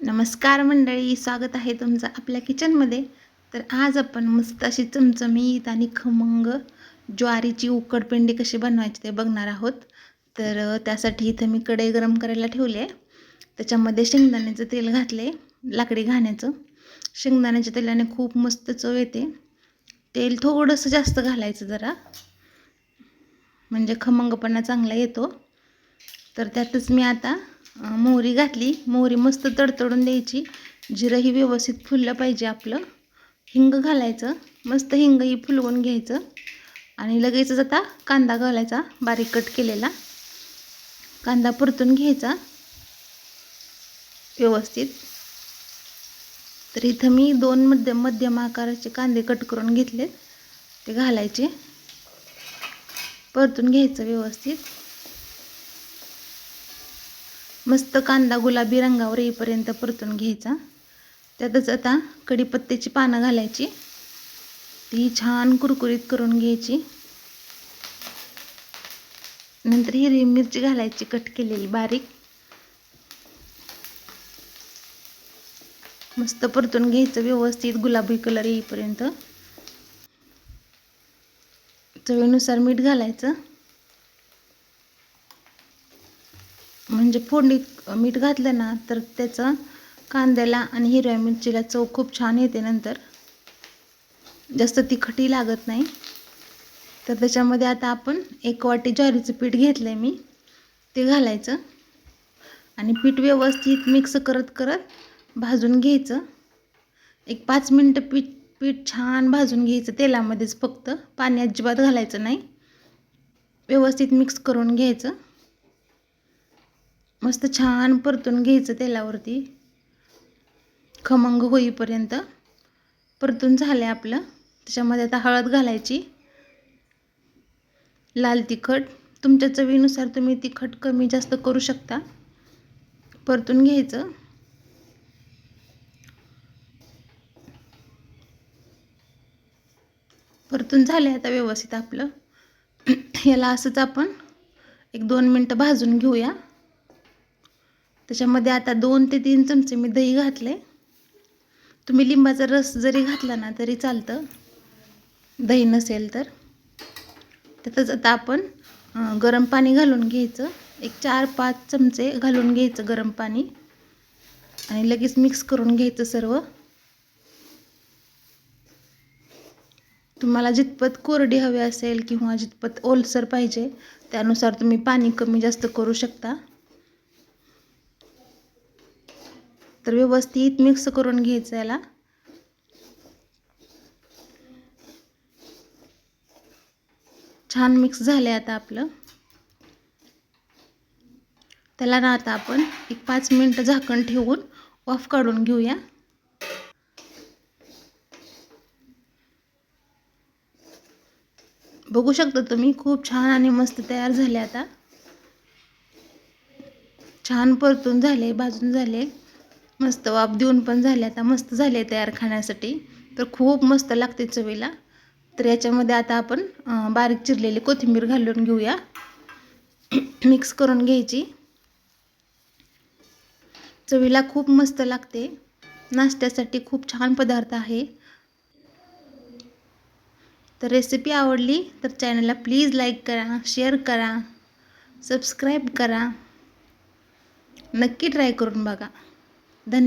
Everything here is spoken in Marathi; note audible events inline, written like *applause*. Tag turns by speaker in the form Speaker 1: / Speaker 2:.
Speaker 1: नमस्कार मंडळी स्वागत आहे तुमचं आपल्या किचनमध्ये. तर आज आपण मस्त अशी चमचमीत आणि खमंग ज्वारीची उकडपेंडी कशी बनवायची ते बघणार आहोत. तर त्यासाठी इथं मी कढई गरम करायला ठेवली आहे. त्याच्यामध्ये शेंगदाण्याचं तेल घातले लाकडी घाण्याचं. शेंगदाण्याच्या तेलाने खूप मस्त चव येते. तेल थोडंसं जास्त घालायचं जरा. म्हणजे खमंगपणा चांगला येतो. तर त्यातच मी आता मोहरी घातली. मोहरी मस्त तडतडून द्यायची. जिरंही व्यवस्थित फुललं पाहिजे आपलं. हिंग घालायचं. मस्त हिंगही फुलवून घ्यायचं. आणि लगेचच आता कांदा घालायचा बारीक कट केलेला. कांदा परतून घ्यायचा. व्यवस्थित. तर इथं मी दोन मध्यम मध्यम आकाराचे कांदे कट करून घेतलेत. ते घालायचे. परतून घ्यायचं व्यवस्थित. मस्त कांदा गुलाबी रंगावर येईपर्यंत परतून घ्यायचा. त्यातच आता कढीपत्त्याची पानं घालायची. ती छान कुरकुरीत करून घ्यायची. नंतर हिरवी मिरची घालायची कट केलेली बारीक. मस्त परतून घ्यायचं व्यवस्थित गुलाबी कलर येईपर्यंत. चवीनुसार मीठ घालायचं. म्हणजे फोडणीत मीठ घातलं ना तर त्याचं कांद्याला आणि हिरव्या मिरचीला चव खूप छान येते नंतर. जास्त तिखटही लागत नाही. तर त्याच्यामध्ये आता आपण एक वाटी ज्वारीचं पीठ घेतलं आहे मी. ते घालायचं. आणि पीठ व्यवस्थित मिक्स करत करत भाजून घ्यायचं. एक पाच मिनटं पीठ पीठ छान भाजून घ्यायचं तेलामध्येच फक्त. पाणी अजिबात घालायचं नाही. व्यवस्थित मिक्स करून घ्यायचं. मस्त छान परतून घ्यायचं तेलावरती. खमंग होईपर्यंत परतून झालं आहे आपलं. त्याच्यामध्ये आता हळद घालायची. लाल तिखट. तुमच्या चवीनुसार तुम्ही तिखट कमी जास्त करू शकता. परतून घ्यायचं. परतून झालं आता व्यवस्थित आपलं. *clears throat* याला असंच आपण एक दोन मिनटं भाजून घेऊया. त्याच्यामध्ये आता दोन ते तीन चमचे मी दही घातले. तुम्ही लिंबाचा रस जरी घातला ना तरी चालतं. दही नसेल तर. त्यातच आता आपण गरम पाणी घालून घ्यायचं. एक चार पाच चमचे घालून घ्यायचं गरम पाणी. आणि लगेच मिक्स करून घ्यायचं सर्व. तुम्हाला जितपत कोरडी हवी असेल किंवा जितपत ओलसर पाहिजे त्यानुसार तुम्ही पाणी कमी जास्त करू शकता. तर व्यवस्थित मिक्स करून घ्यायचं याला. छान मिक्स झाले आता आपलं. त्याला ना आता आपण एक पाच मिनटं झाकण ठेवून ऑफ काढून घेऊया. बघू शकता तुम्ही खूप छान आणि मस्त तयार झाले आता. छान परतून झाले भाजून झाले मस्त वाफ देऊन पण झाले. आता मस्त झाले तयार खाण्यासाठी. तर खूप मस्त लागते चवीला. तर याच्यामध्ये आता आपण बारीक चिरलेली कोथिंबीर घालून घेऊया. मिक्स करून घ्यायची. चवीला खूप मस्त लागते. नाश्त्यासाठी खूप छान पदार्थ आहे. तर रेसिपी आवडली तर चॅनलला प्लीज लाईक करा शेअर करा सबस्क्राईब करा. नक्की ट्राय करून बघा. धन्य